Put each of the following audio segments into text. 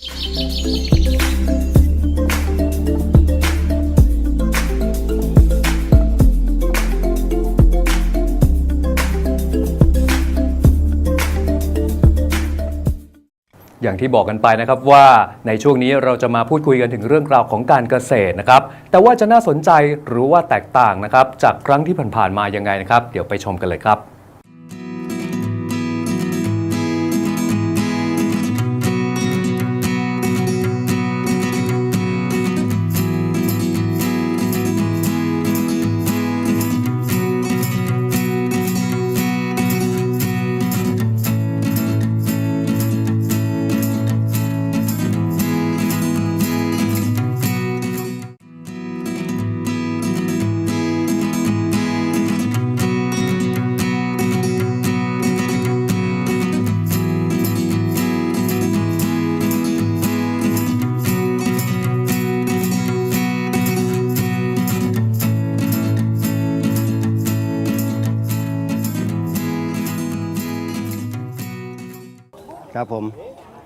อย่างที่บอกกันไปนะครับว่าในช่วงนี้เราจะมาพูดคุยกันถึงเรื่องราวของการเกษตรนะครับ แต่ว่าจะน่าสนใจหรือว่าแตกต่างนะครับ จากครั้งที่ผ่านๆมายังไงนะครับ เดี๋ยวไปชมกันเลยครับ ครับผม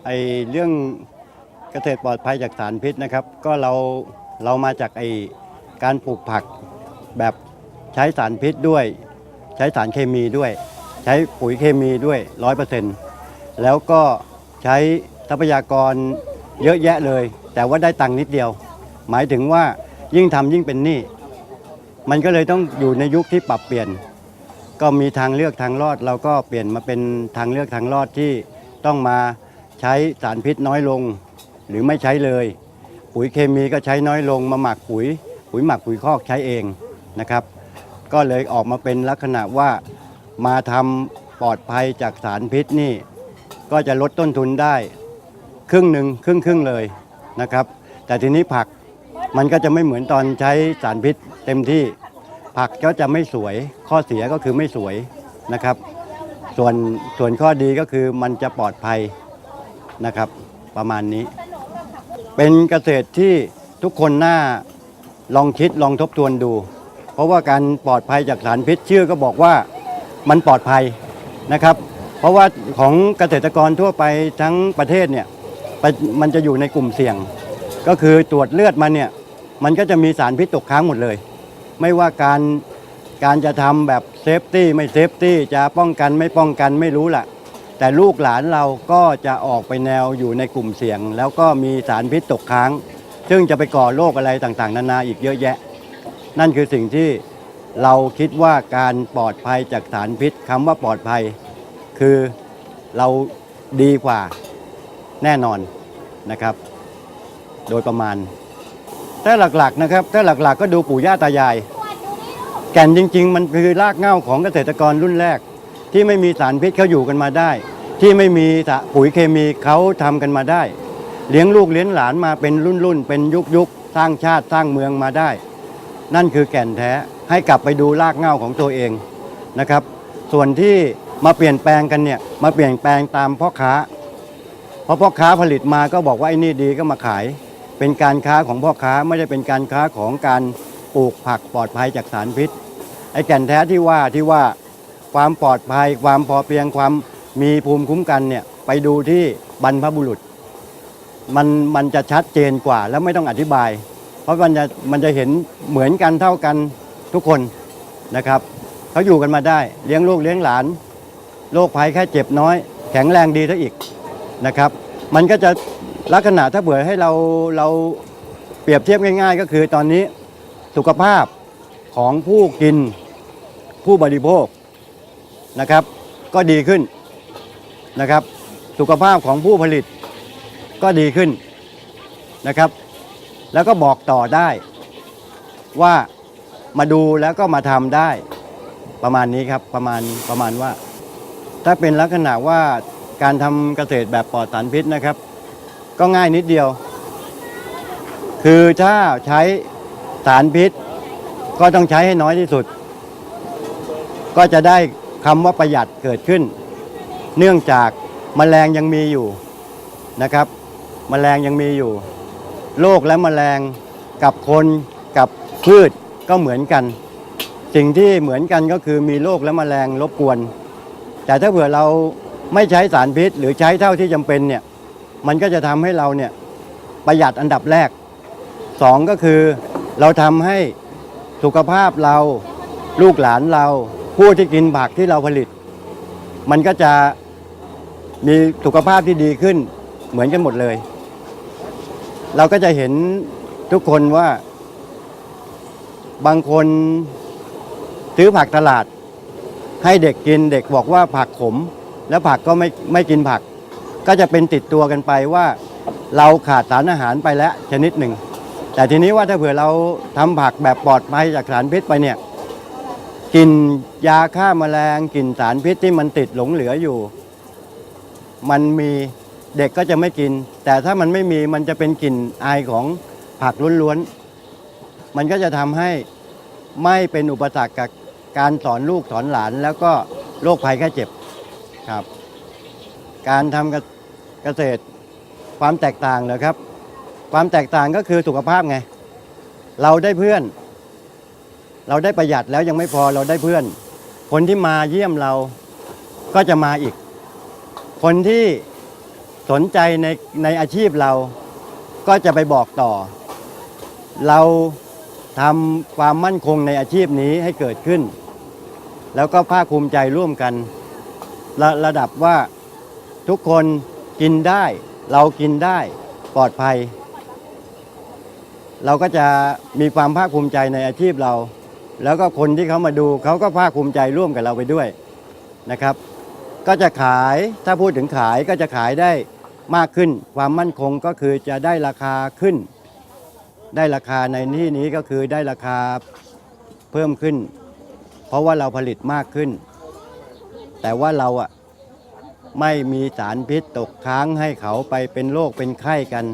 ไอเรื่องเกษตรปลอดภัยจากสารพิษนะครับ ก็เราเรามาจากไอการปลูกผักแบบใช้สารพิษด้วย ใช้สารเคมีด้วย ใช้ปุ๋ยเคมีด้วยร้อยเปอร์เซ็นต์แล้วก็ใช้ทรัพยากรเยอะแยะเลย แต่ว่าได้ตังค์นิดเดียว หมายถึงว่ายิ่งทำยิ่งเป็นหนี้มันก็เลยต้องอยู่ในยุคที่ปรับเปลี่ยน ก็มีทางเลือกทางรอด เราก็เปลี่ยนมาเป็นทางเลือกทางรอดที่ ต้องมาใช้สารพิษน้อยลง หรือไม่ใช้เลย ปุ๋ยเคมีก็ใช้น้อยลงมาหมักปุ๋ย ปุ๋ยหมักปุ๋ยคอกใช้เองนะครับ ก็เลยออกมาเป็นลักษณะว่ามาทำปลอดภัยจากสารพิษนี่ ก็จะลดต้นทุนได้ ครึ่งหนึ่งครึ่งครึ่งเลยนะครับ แต่ทีนี้ผักมันก็จะไม่เหมือนตอนใช้สารพิษเต็มที่ ผักก็จะไม่สวยข้อเสียก็คือไม่สวยนะครับ ส่วนส่วนข้อดีก็คือมันจะปลอดภัยนะครับ ประมาณนี้ เป็นเกษตรที่ทุกคนน่าลองคิดลองทบทวนดู เพราะว่าการปลอดภัยจากสารพิษชื่อก็บอกว่ามันปลอดภัยนะครับ เพราะว่าของเกษตรกรทั่วไปทั้งประเทศเนี่ยมันจะอยู่ในกลุ่มเสี่ยง ก็คือตรวจเลือดมาเนี่ยมันก็จะมีสารพิษตกค้างหมดเลย ไม่ว่าการ การจะทำแบบเซฟตี้ไม่เซฟตี้จะป้องกันไม่ป้องกันไม่รู้ละแต่ลูกหลานเราก็จะออกไปแนวอยู่ในกลุ่มเสี่ยง แล้วก็มีสารพิษตกค้าง ซึ่งจะไปก่อโรคอะไรต่างๆ นานาอีกเยอะแยะ นั่นคือสิ่งที่เราคิดว่าการปลอดภัยจากสารพิษคำว่าปลอดภัย คือเราดีกว่าแน่นอนนะครับ โดยประมาณถ้าหลักๆนะครับถ้าหลักๆ ก็ดูปู่ย่าตายาย แก่นจริง ๆ มันคือรากเหง้าของเกษตรกรรุ่นแรก ที่ไม่มีสารพิษเขาอยู่กันมาได้ ที่ไม่มีปุ๋ยเคมีเขาทำกันมาได้ เลี้ยงลูกเลี้ยงหลานมาเป็นรุ่นๆเป็นยุคๆสร้างชาติสร้างเมืองมาได้ นั่นคือแก่นแท้ให้กลับไปดูรากเหง้าของตัวเองนะครับ ส่วนที่มาเปลี่ยนแปลงกันเนี่ยมาเปลี่ยนแปลงตามพ่อค้าเพราะพ่อค้าผลิตมาก็บอกว่าไอ้นี่ดีก็มาขาย เป็นการค้าของพ่อค้าไม่ได้เป็นการค้าของการปลูกผักปลอดภัยจากสารพิษ ไอ้แก่นแท้ที่ว่าที่ว่าความปลอดภัย ความพอเพียงความมีภูมิคุ้มกันเนี่ยไปดูที่บรรพบุรุษ มันมันจะชัดเจนกว่าแล้วไม่ต้องอธิบาย เพราะมันจะมันจะเห็นเหมือนกันเท่ากันทุกคนนะครับเขาอยู่กันมาได้เลี้ยงลูกเลี้ยงหลานโรคภัยแค่เจ็บน้อย แข็งแรงดีซะอีกนะครับ มันก็จะลักษณะถ้าเผื่อให้เราเราเปรียบเทียบง่าย ๆ ก็คือตอนนี้สุขภาพของผู้กิน ผู้บริโภคนะครับ ก็ดีขึ้นนะครับ สุขภาพของผู้ผลิตก็ดีขึ้นนะครับ แล้วก็บอกต่อได้ว่ามาดูแล้วก็มาทำได้ประมาณนี้ครับประมาณประมาณว่า ถ้าเป็นลักษณะว่าการทำเกษตรแบบปลอดสารพิษนะครับ ก็ง่ายนิดเดียว คือถ้าใช้สารพิษ ก็ต้องใช้ให้น้อยที่สุด ก็จะได้คำว่าประหยัดเกิดขึ้น เนื่องจากแมลงยังมีอยู่นะครับแมลงยังมีอยู่ โรคและแมลงกับคนกับพืชก็เหมือนกัน สิ่งที่เหมือนกันก็คือมีโรคและแมลงรบกวน แต่ถ้าเผื่อเราไม่ใช้สารพิษ หรือใช้เท่าที่จำเป็นเนี่ยมันก็จะทำให้เราเนี่ยประหยัดอันดับแรกสองก็คือเราทำให้สุขภาพเราลูกหลานเรา ผู้ที่กินผักที่เราผลิต มันก็จะมีสุขภาพที่ดีขึ้นเหมือนกันหมดเลย เราก็จะเห็นทุกคนว่า บางคนซื้อผักตลาด ให้เด็กกินเด็กบอกว่าผักขม แล้วผักก็ไม่ไม่กินผัก ก็จะเป็นติดตัวกันไปว่า เราขาดสารอาหารไปแล้วชนิดหนึ่ง แต่ทีนี้ว่าถ้าเผื่อเราทำผักแบบปลอดภัยจากสารพิษไปเนี่ย กลิ่นยาฆ่าแมลงกลิ่นสารพิษที่มันติดหลงเหลืออยู่ มันมีเด็กก็จะไม่กิน แต่ถ้ามันไม่มีมันจะเป็นกลิ่นอายของผักล้วนๆมันก็จะทำให้ไม่เป็นอุปสรรคกับการสอนลูกสอนหลาน แล้วก็โรคภัยแค่เจ็บครับ การทำเกเกษตรความแตกต่างเหรอครับ ความแตกต่างก็คือสุขภาพไง เราได้เพื่อน เราได้ประหยัดแล้วยังไม่พอเราได้เพื่อน คนที่มาเยี่ยมเราก็จะมาอีก คนที่สนใจในในอาชีพเราก็จะไปบอกต่อ เราทำความมั่นคงในอาชีพนี้ให้เกิดขึ้น แล้วก็ภาคภูมิใจร่วมกันระระดับว่าทุกคนกินได้ เรากินได้ปลอดภัย เราก็จะมีความภาคภูมิใจในอาชีพเรา แล้วก็คนที่เขามาดูเขาก็ภาคภูมิใจร่วมกับเราไปด้วยนะครับ ก็จะขายถ้าพูดถึงขายก็จะขายได้มากขึ้น ความมั่นคงก็คือจะได้ราคาขึ้น ได้ราคาในที่นี้ก็คือได้ราคาเพิ่มขึ้น เพราะว่าเราผลิตมากขึ้น แต่ว่าเราอะไม่มีสารพิษตกค้างให้เขาไปเป็นโรคเป็นไข้กัน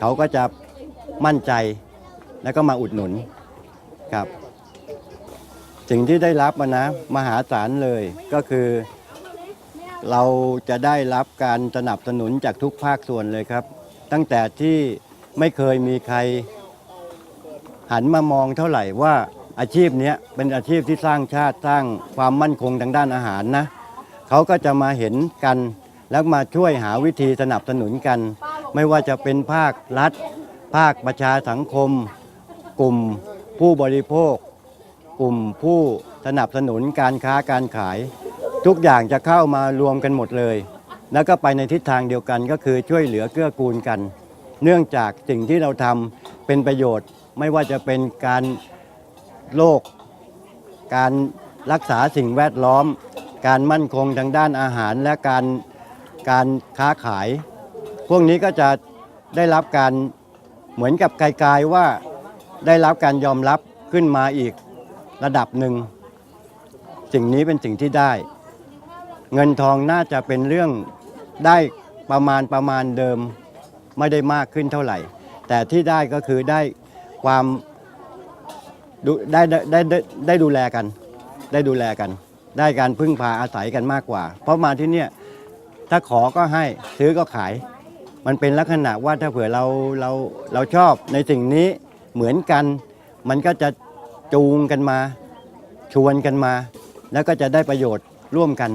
เขาก็จะมั่นใจแล้วก็มาอุดหนุนครับ สิ่งที่ได้รับมานะมหาศาลเลยก็คือ เราจะได้รับการสนับสนุนจากทุกภาคส่วนเลยครับ ตั้งแต่ที่ไม่เคยมีใคร หันมามองเท่าไหร่ว่าอาชีพนี้เป็นอาชีพที่สร้างชาติสร้างความมั่นคงทางด้านอาหารนะเขาก็จะมาเห็นกันแล้วมาช่วยหาวิธีสนับสนุนกัน ไม่ว่าจะเป็นภาครัฐ ภาคประชาสังคม กลุ่มผู้บริโภค กลุ่มผู้สนับสนุนการค้าการขาย ทุกอย่างจะเข้ามารวมกันหมดเลย แล้วก็ไปในทิศทางเดียวกันก็คือช่วยเหลือเกื้อกูลกัน เนื่องจากสิ่งที่เราทำเป็นประโยชน์ไม่ว่าจะเป็นการโลกการรักษาสิ่งแวดล้อม การมั่นคงทางด้านอาหารและการการค้าขาย พวกนี้ก็จะได้รับการเหมือนกับไกลๆว่าได้รับการยอมรับขึ้นมาอีก ระดับหนึ่ง สิ่งนี้เป็นสิ่งที่ได้ เงินทองน่าจะเป็นเรื่องได้ประมาณประมาณเดิมไม่ได้มากขึ้นเท่าไหร่ แต่ที่ได้ก็คือได้ความดูได้ได้ได้ได้ได้ดูแลกัน ได้ดูแลกัน ได้การพึ่งพาอาศัยกันมากกว่า เพราะมาที่เนี่ยถ้าขอก็ให้ซื้อก็ขาย มันเป็นลักษณะว่าถ้าเผื่อเราเราเราชอบในสิ่งนี้เหมือนกัน มันก็จะ จูงกันมา ชวนกันมา แล้วก็จะได้ประโยชน์ร่วมกัน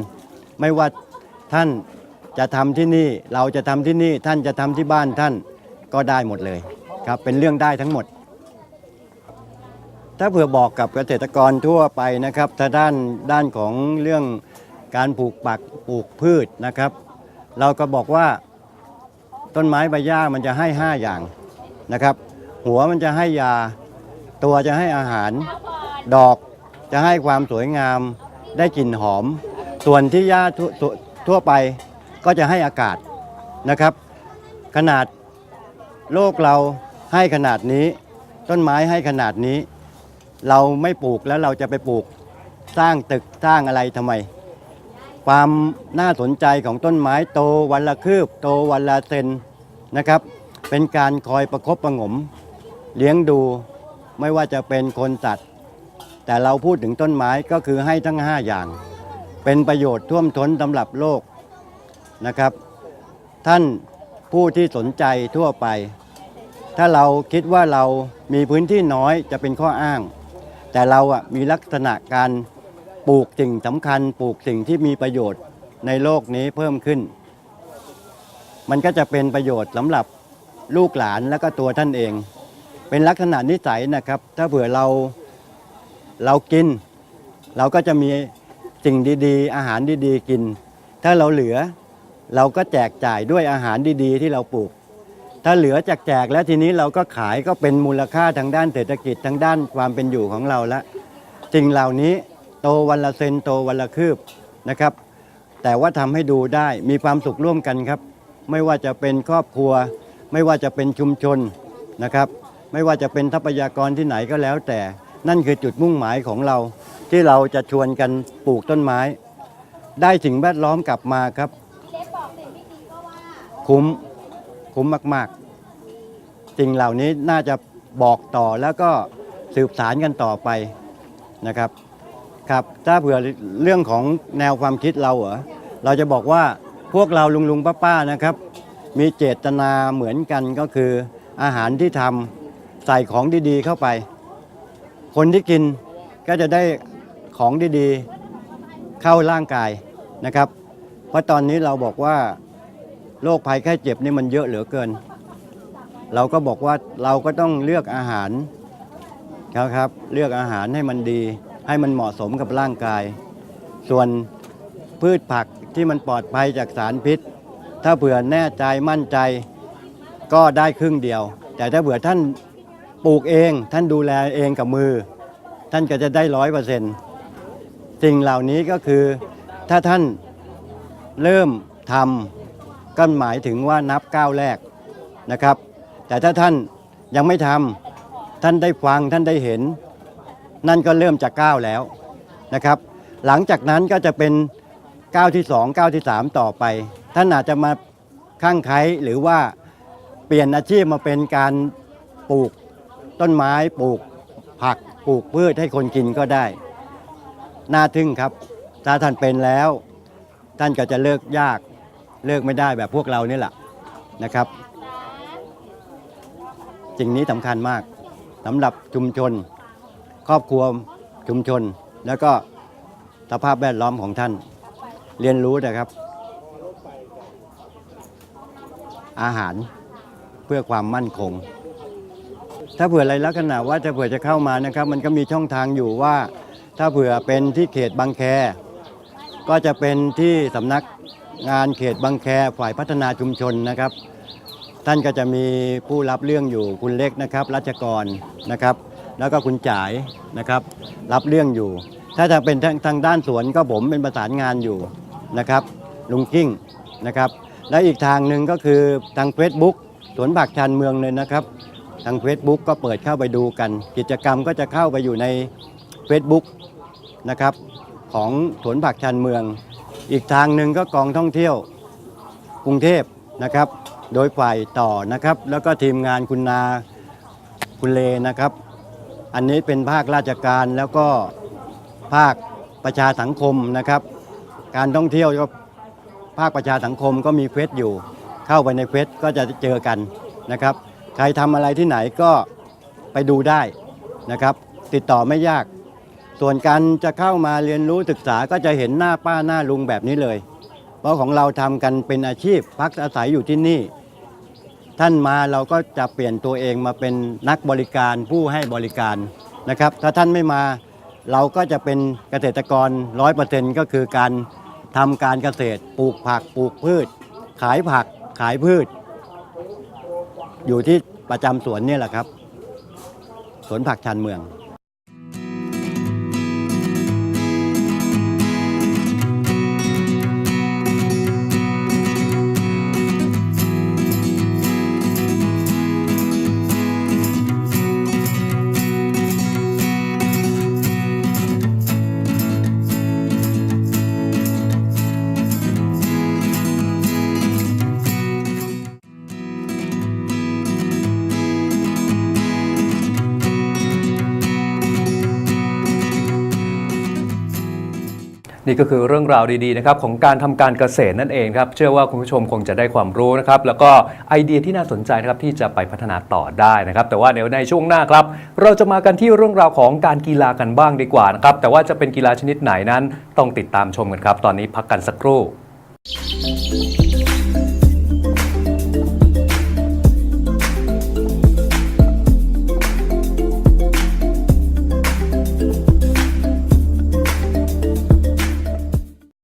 ไม่ว่าท่านจะทำที่นี่เราจะทำที่นี่ท่านจะทำที่บ้านท่านก็ได้หมดเลยครับเป็นเรื่องได้ทั้งหมด ถ้าเผื่อบอกกับเกษตรกรทั่วไปนะครับถ้าด้านด้านของเรื่องการปลูกปักปลูกพืชนะครับ เราก็บอกว่าต้นไม้ใบหญ้ามันจะให้ 5 อย่างนะครับ หัวมันจะให้ยา ตัวจะให้อาหาร ดอกจะให้ความสวยงาม ได้กลิ่นหอม ส่วนที่หญ้าทั่วทั่วทั่วไปก็จะให้อากาศนะครับ ขนาดโลกเราให้ขนาดนี้ ต้นไม้ให้ขนาดนี้ เราไม่ปลูกแล้วเราจะไปปลูกสร้างตึกสร้างอะไรทำไม ความน่าสนใจของต้นไม้โตวันละคืบ โตวันละเซนนะครับ เป็นการคอยประคบประงม เลี้ยงดู ไม่ว่าจะเป็นคนสัตว์ แต่เราพูดถึงต้นไม้ก็คือให้ทั้ง 5 อย่าง เป็นประโยชน์ท่วมท้นสำหรับโลกนะครับ ท่านผู้ที่สนใจทั่วไป ถ้าเราคิดว่าเรามีพื้นที่น้อยจะเป็นข้ออ้าง แต่เราอะมีลักษณะการปลูกสิ่งสำคัญ ปลูกสิ่งที่มีประโยชน์ในโลกนี้เพิ่มขึ้น มันก็จะเป็นประโยชน์สำหรับลูกหลานและก็ตัวท่านเอง เป็นลักษณะนิสัยนะครับ ถ้าเผื่อเราเรากิน เราก็จะมีสิ่งดีๆ อาหารดีๆกิน ถ้าเราเหลือเราก็แจกจ่ายด้วยอาหารดีๆ ที่เราปลูก ถ้าเหลือจากแจกแล้วทีนี้เราก็ขายก็เป็นมูลค่าทางด้านเศรษฐกิจทางด้านความเป็นอยู่ของเราละสิ่งเหล่านี้โตวันละเซนโตวันละคืบนะครับ แต่ว่าทำให้ดูได้มีความสุขร่วมกันครับ ไม่ว่าจะเป็นครอบครัว ไม่ว่าจะเป็นชุมชนนะครับ ไม่ว่าจะเป็นทรัพยากรที่ไหนก็แล้วแต่ นั่นคือจุดมุ่งหมายของเรา ที่เราจะชวนกันปลูกต้นไม้ ได้สิ่งแวดล้อมกลับมาครับ คุ้มคุ้มมากๆสิ่งเหล่านี้น่าจะบอกต่อแล้วก็สืบสารกันต่อไปนะครับครับ ถ้าเผื่อเรื่องของแนวความคิดเราเหรอเราจะบอกว่าพวกเราลุงลุงป้าป้าๆนะครับ มีเจตนาเหมือนกันก็คืออาหารที่ทำ ใส่ของดีๆเข้าไป คนที่กินก็จะได้ของดีๆเข้าร่างกายนะครับ เพราะตอนนี้เราบอกว่าโรคภัยไข้เจ็บนี่มันเยอะเหลือเกิน เราก็บอกว่าเราก็ต้องเลือกอาหารครับครับ เลือกอาหารให้มันดี ให้มันเหมาะสมกับร่างกาย ส่วนพืชผักที่มันปลอดภัยจากสารพิษ ถ้าเผื่อแน่ใจมั่นใจก็ได้ครึ่งเดียว แต่ถ้าเผื่อท่าน ปลูกเองท่านดูแลเองกับมือ ท่านก็จะได้ร้อยเปอร์เซ็นต์สิ่งเหล่านี้ก็คือถ้าท่านเริ่มทำก็หมายถึงว่านับก้าวแรกนะครับ แต่ถ้าท่านยังไม่ทำท่านได้ฟังท่านได้เห็น นั่นก็เริ่มจากก้าวแล้วนะครับ หลังจากนั้นก็จะเป็นก้าวที่สองก้าวที่สามต่อไป ท่านอาจจะมาข้างไคล้หรือว่าเปลี่ยนอาชีพมาเป็นการปลูก ต้นไม้ปลูกผักปลูกพืชให้คนกินก็ได้ น่าทึ่งครับ ถ้าท่านเป็นแล้ว ท่านก็จะเลิกยากเลิกไม่ได้แบบพวกเรานี่แหละนะครับสิ่งนี้สำคัญมากสำหรับชุมชน ครอบครัวชุมชน แล้วก็สภาพแวดล้อมของท่าน เรียนรู้นะครับ อาหารเพื่อความมั่นคง ถ้าเผื่ออะไรลักษณะว่าจะเผื่อจะเข้ามานะครับ มันก็มีช่องทางอยู่ว่า ถ้าเผื่อเป็นที่เขตบางแค ก็จะเป็นที่สำนักงานเขตบางแคฝ่ายพัฒนาชุมชนนะครับ ท่านก็จะมีผู้รับเรื่องอยู่คุณเล็กนะครับรัชกรนะครับ แล้วก็คุณจ่ายนะครับ รับเรื่องอยู่ ถ้าจะเป็นทางทางด้านสวนก็ผมเป็นประสานงานอยู่นะครับ ลุงกิ้งนะครับ และอีกทางหนึ่งก็คือทาง Facebook สวนผักชานเมืองเลยนะครับ ทาง Facebook ก็เปิดเข้าไปดูกัน กิจกรรมก็จะเข้าไปอยู่ใน Facebook นะครับของสวนผักชานเมือง อีกทางหนึ่งก็กองท่องเที่ยวกรุงเทพนะครับ โดยฝ่ายต่อนะครับ แล้วก็ทีมงานคุณนาคุณเลนะครับ อันนี้เป็นภาคราชการแล้วก็ภาคประชาสังคมนะครับ การท่องเที่ยวก็ภาคประชาสังคมก็มีเฟซอยู่ เข้าไปในเฟซก็จะเจอกันนะครับ ใครทำอะไรที่ไหนก็ไปดูได้นะครับ ติดต่อไม่ยาก ส่วนการจะเข้ามาเรียนรู้ศึกษาก็จะเห็นหน้าป้าหน้าลุงแบบนี้เลย เพราะของเราทำกันเป็นอาชีพพักอาศัยอยู่ที่นี่ ท่านมาเราก็จะเปลี่ยนตัวเองมาเป็นนักบริการผู้ให้บริการนะครับ ถ้าท่านไม่มาเราก็จะเป็นเกษตรกรร้อยเปอร์เซ็นต์ก็คือการทำการเกษตรปลูกผักปลูกพืช ขายผักขายพืช อยู่ที่ประจำสวนนี่แหละครับ สวนผักชานเมือง นี่ก็คือเรื่องราวดีๆนะครับของการทำการเกษตรนั่นเองครับ เชื่อว่าคุณผู้ชมคงจะได้ความรู้นะครับ แล้วก็ไอเดียที่น่าสนใจนะครับที่จะไปพัฒนาต่อได้นะครับ แต่ว่าเดี๋ยวในช่วงหน้าครับ เราจะมากันที่เรื่องราวของการกีฬากันบ้างดีกว่านะครับ แต่ว่าจะเป็นกีฬาชนิดไหนนั้นต้องติดตามชมกันครับ ตอนนี้พักกันสักครู่